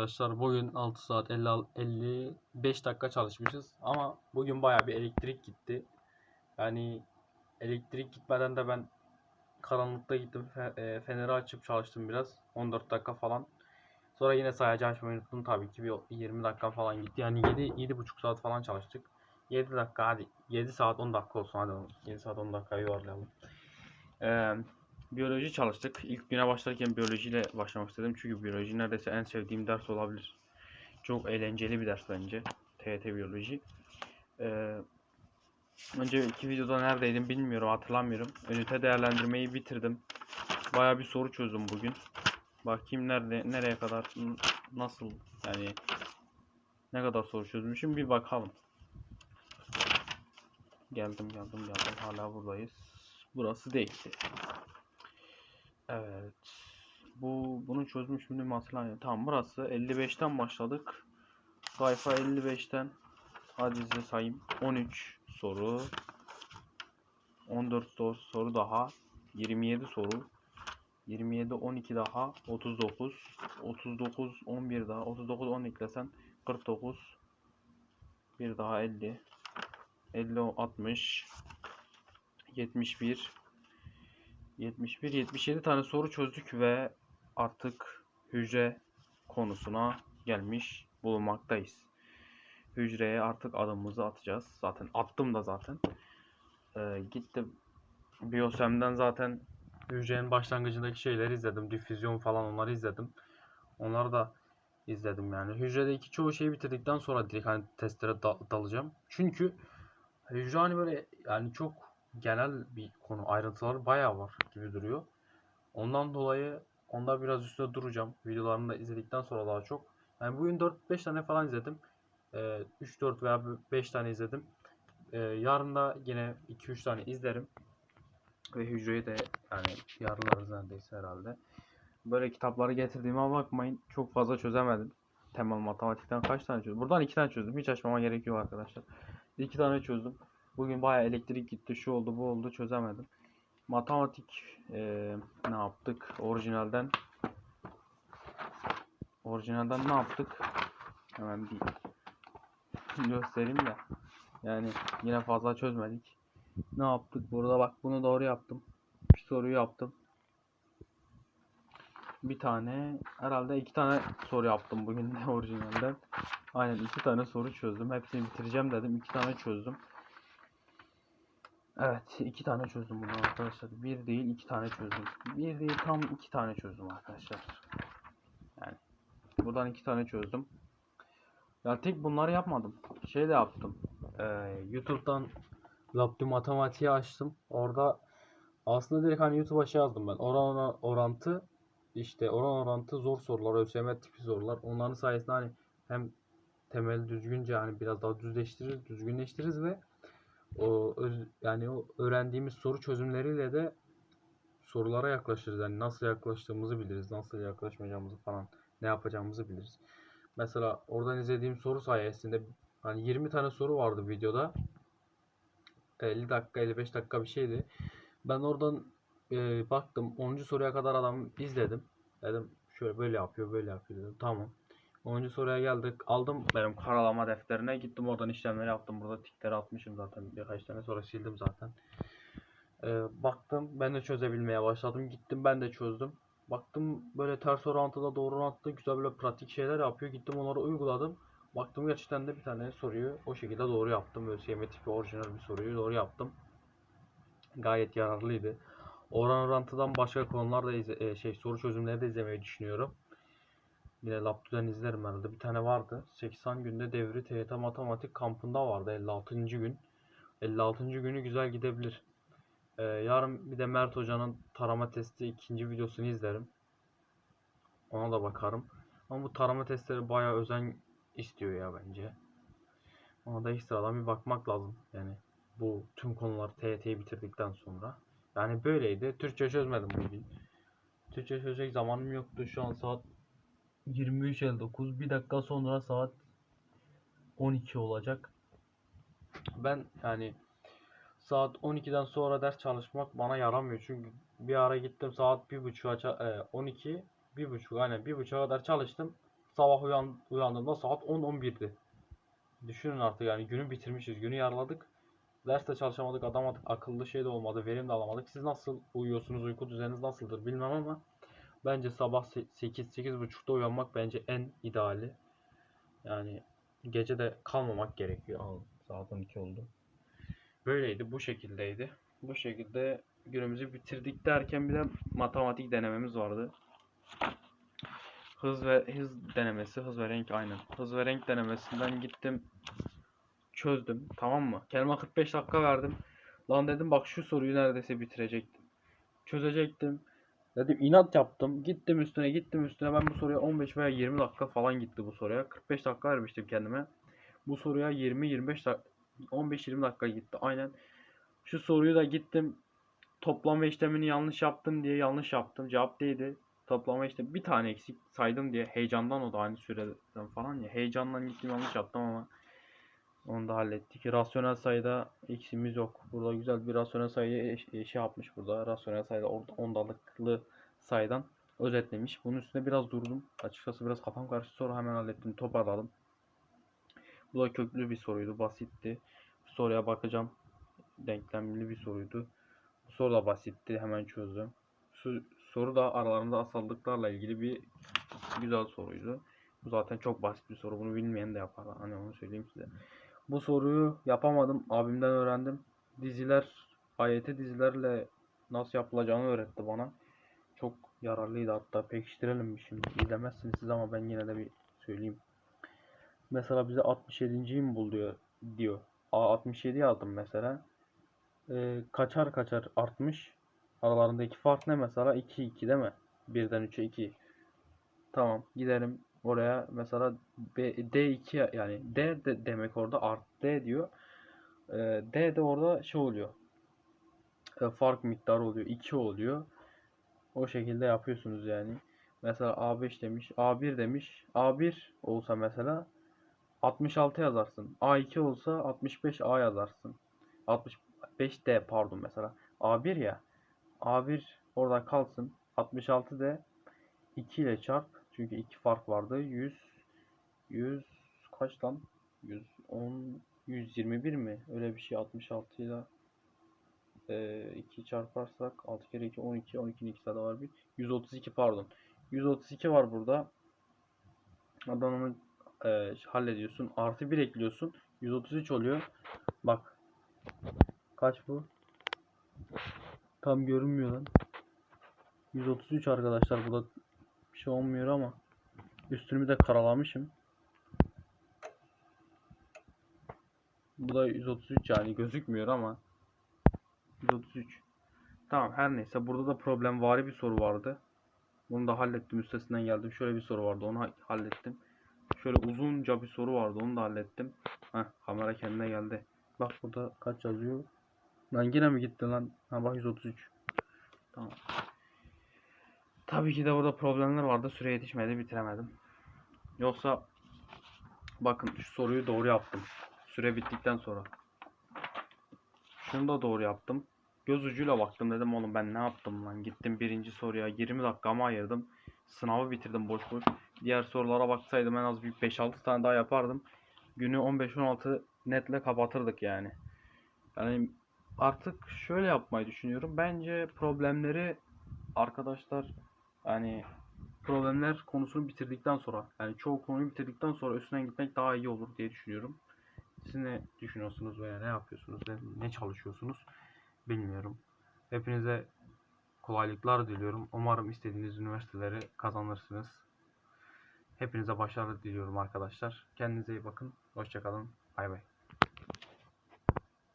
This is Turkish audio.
arkadaşlar. Bugün 6 saat 50, 55 dakika çalışmışız. Ama bugün baya bir elektrik gitti. Yani elektrik gitmeden de ben karanlıkta gittim. E, feneri açıp çalıştım biraz. 14 dakika falan. Sonra yine sayacı açmayı unuttum tabii ki bir 20 dakika falan gitti. Yani 7 7,5 saat falan çalıştık. 7 dakika hadi 7 saat 10 dakika olsun hadi 7 saat 10 dakika yuvarlayalım. Ee, biyoloji çalıştık. İlk güne başlarken biyolojiyle başlamak istedim. Çünkü biyoloji neredeyse en sevdiğim ders olabilir. Çok eğlenceli bir ders bence. TYT biyoloji. Ee, önce iki videoda neredeydim bilmiyorum hatırlamıyorum. Ünite değerlendirmeyi bitirdim. Baya bir soru çözdüm bugün. Bakayım nerede nereye kadar nasıl yani ne kadar soru çözmüşüm bir bakalım. Geldim geldim geldim hala buradayız. Burası değildi. Evet. Bu bunu çözmüş müyüm hatırlamıyorum. Tamam burası 55'ten başladık. Sayfa 55'ten hadi size sayayım. 13 soru. 14 soru, soru daha. 27 soru. 27 12 daha 39. 39 11 daha. 39 10 eklesen 49. Bir daha 50. 50 60. 71 71 77 tane soru çözdük ve artık hücre konusuna gelmiş bulunmaktayız. Hücreye artık adımımızı atacağız. Zaten attım da zaten. Ee, gittim Biosem'den zaten hücrenin başlangıcındaki şeyleri izledim. Difüzyon falan onları izledim. Onları da izledim yani. Hücredeki çoğu şeyi bitirdikten sonra direkt hani testlere da- dalacağım. Çünkü hücre hani böyle yani çok genel bir konu. Ayrıntıları bayağı var gibi duruyor. Ondan dolayı onda biraz üstüne duracağım. Videolarını da izledikten sonra daha çok. Yani bugün 4-5 tane falan izledim. Ee, 3-4 veya 5 tane izledim. Ee, yarın da yine 2-3 tane izlerim. Ve hücreyi de yani yarınlarız neredeyse herhalde. Böyle kitapları getirdiğime bakmayın. Çok fazla çözemedim. Temel matematikten kaç tane çözdüm? Buradan 2 tane çözdüm. Hiç açmama gerek yok arkadaşlar. 2 tane çözdüm. Bugün bayağı elektrik gitti. Şu oldu bu oldu çözemedim. Matematik eee, ne yaptık? Orijinalden orijinalden ne yaptık? Hemen bir göstereyim de. Yani yine fazla çözmedik. Ne yaptık? Burada bak bunu doğru yaptım. Bir soruyu yaptım. Bir tane herhalde iki tane soru yaptım bugün de orijinalden. Aynen iki tane soru çözdüm. Hepsini bitireceğim dedim. iki tane çözdüm. Evet, iki tane çözdüm bunu arkadaşlar. Bir değil, iki tane çözdüm. Bir değil, tam iki tane çözdüm arkadaşlar. Yani buradan iki tane çözdüm. Ya tek bunları yapmadım. Şey de yaptım. Ee, YouTube'dan Labdi matematiği açtım. Orada aslında direkt hani YouTube'a şey yazdım ben. Oran oran- orantı işte oran orantı zor sorular, ÖSYM tipi sorular. Onların sayesinde hani hem temel düzgünce hani biraz daha düzleştiririz, düzgünleştiririz ve o öz- yani o öğrendiğimiz soru çözümleriyle de sorulara yaklaşırız. Yani nasıl yaklaştığımızı biliriz, nasıl yaklaşmayacağımızı falan, ne yapacağımızı biliriz. Mesela oradan izlediğim soru sayesinde hani 20 tane soru vardı videoda. 50 dakika, 55 dakika bir şeydi. Ben oradan e, baktım 10. soruya kadar adam izledim. Dedim şöyle böyle yapıyor, böyle yapıyor dedim. Tamam. 10. soruya geldik. Aldım benim karalama defterine. Gittim oradan işlemleri yaptım. Burada tikleri atmışım zaten. Birkaç tane sonra sildim zaten. Ee, baktım ben de çözebilmeye başladım. Gittim ben de çözdüm. Baktım böyle ters orantıda doğru orantıda güzel böyle pratik şeyler yapıyor. Gittim onları uyguladım. Baktım gerçekten de bir tane soruyu o şekilde doğru yaptım. ÖSYM tipi orijinal bir soruyu doğru yaptım. Gayet yararlıydı. Oran orantıdan başka konular da izle- e, şey soru çözümleri de izlemeyi düşünüyorum. Yine Laptü'den izlerim herhalde. Bir tane vardı. 80 günde devri TYT matematik kampında vardı 56. gün. 56. günü güzel gidebilir. Ee, yarın bir de Mert Hoca'nın tarama testi ikinci videosunu izlerim. Ona da bakarım. Ama bu tarama testleri bayağı özen istiyor ya bence. Ona da ekstradan bir bakmak lazım. Yani bu tüm konular TYT'yi bitirdikten sonra. Yani böyleydi. Türkçe çözmedim bugün. Türkçe çözecek zamanım yoktu. Şu an saat 23.59. Bir dakika sonra saat 12 olacak. Ben yani saat 12'den sonra ders çalışmak bana yaramıyor. Çünkü bir ara gittim saat 1.30'a ça- e, 12 1.30 aynen 1.30'a kadar çalıştım. sabah uyan, uyandığımda saat 10-11'di. Düşünün artık yani günü bitirmişiz. Günü yarladık. Derste çalışamadık, adamadık, akıllı şey de olmadı, verim de alamadık. Siz nasıl uyuyorsunuz, uyku düzeniniz nasıldır bilmem ama bence sabah 8-8.30'da uyanmak bence en ideali. Yani gece de kalmamak gerekiyor. Al, saat 12 oldu. Böyleydi, bu şekildeydi. Bu şekilde günümüzü bitirdik derken bir de matematik denememiz vardı. Hız ve hız denemesi, hız ve renk aynen. Hız ve renk denemesinden gittim, çözdüm, tamam mı? Kendime 45 dakika verdim. Lan dedim bak şu soruyu neredeyse bitirecektim. Çözecektim. Dedim inat yaptım. Gittim üstüne, gittim üstüne. Ben bu soruya 15 veya 20 dakika falan gitti bu soruya. 45 dakika vermiştim kendime. Bu soruya 20-25 dakika 15-20 dakika gitti. Aynen. Şu soruyu da gittim. Toplama işlemini yanlış yaptım diye yanlış yaptım. Cevap değildi. Toplama işte bir tane eksik saydım diye heyecandan o da aynı süreden falan ya. Heyecandan gittim yanlış yaptım ama onu da hallettik. Rasyonel sayıda eksimiz yok. Burada güzel bir rasyonel sayıyı eş, eşi yapmış burada. Rasyonel sayıda ondalıklı sayıdan özetlemiş. Bunun üstüne biraz durdum. Açıkçası biraz kafam karıştı. Sonra hemen hallettim. Toparladım. Bu da köklü bir soruydu. Basitti. Soruya bakacağım. Denklemli bir soruydu. Bu soru da basitti. Hemen çözdüm. Soru da aralarında asallıklarla ilgili bir güzel soruydu. Bu zaten çok basit bir soru. Bunu bilmeyen de yapar. Hani onu söyleyeyim size. Bu soruyu yapamadım. Abimden öğrendim. Diziler, AYT dizilerle nasıl yapılacağını öğretti bana. Çok yararlıydı hatta. Pekiştirelim mi şimdi? İzlemezsiniz siz ama ben yine de bir söyleyeyim. Mesela bize 67.yi mi bul diyor. diyor. A 67 yazdım mesela. Ee, kaçar kaçar artmış. Aralarındaki fark ne mesela? 2 2 değil mi? 1'den 3'e 2. Tamam gidelim oraya mesela B, D2 yani D de demek orada art D diyor. Ee, D de orada şey oluyor. E, fark miktarı oluyor. 2 oluyor. O şekilde yapıyorsunuz yani. Mesela A5 demiş. A1 demiş. A1 olsa mesela 66 yazarsın. A2 olsa 65A yazarsın. 65D pardon mesela. A1 ya. A1 orada kalsın. 66 de 2 ile çarp. Çünkü 2 fark vardı. 100 100 kaç lan? 110 121 mi? Öyle bir şey 66 ile e, 2 çarparsak 6 kere 2 12 12'nin 2 daha var? Bir 132 pardon. 132 var burada. Adana'nın e, hallediyorsun. Artı 1 ekliyorsun. 133 oluyor. Bak. Kaç bu? Tam görünmüyor lan. 133 arkadaşlar. Burada şey olmuyor ama üstünü de karalamışım bu da 133 yani gözükmüyor ama 133. Tamam her neyse burada da problem vari bir soru vardı. Bunu da hallettim üstesinden geldim. Şöyle bir soru vardı onu ha- hallettim. Şöyle uzunca bir soru vardı onu da hallettim. Heh kamera kendine geldi. Bak burada kaç yazıyor. Lan yine mi gitti lan? Ha bak 133. Tamam. Tabii ki de burada problemler vardı. Süre yetişmedi bitiremedim. Yoksa bakın şu soruyu doğru yaptım. Süre bittikten sonra. Şunu da doğru yaptım. Göz ucuyla baktım dedim oğlum ben ne yaptım lan. Gittim birinci soruya 20 dakikamı ayırdım. Sınavı bitirdim boş boş. Diğer sorulara baksaydım en az bir 5-6 tane daha yapardım. Günü 15-16 netle kapatırdık yani. Yani artık şöyle yapmayı düşünüyorum. Bence problemleri arkadaşlar yani problemler konusunu bitirdikten sonra yani çoğu konuyu bitirdikten sonra üstüne gitmek daha iyi olur diye düşünüyorum. Siz ne düşünüyorsunuz veya ne yapıyorsunuz, ne, ne çalışıyorsunuz bilmiyorum. Hepinize kolaylıklar diliyorum. Umarım istediğiniz üniversiteleri kazanırsınız. Hepinize başarılı diliyorum arkadaşlar. Kendinize iyi bakın. Hoşçakalın. Bay bay.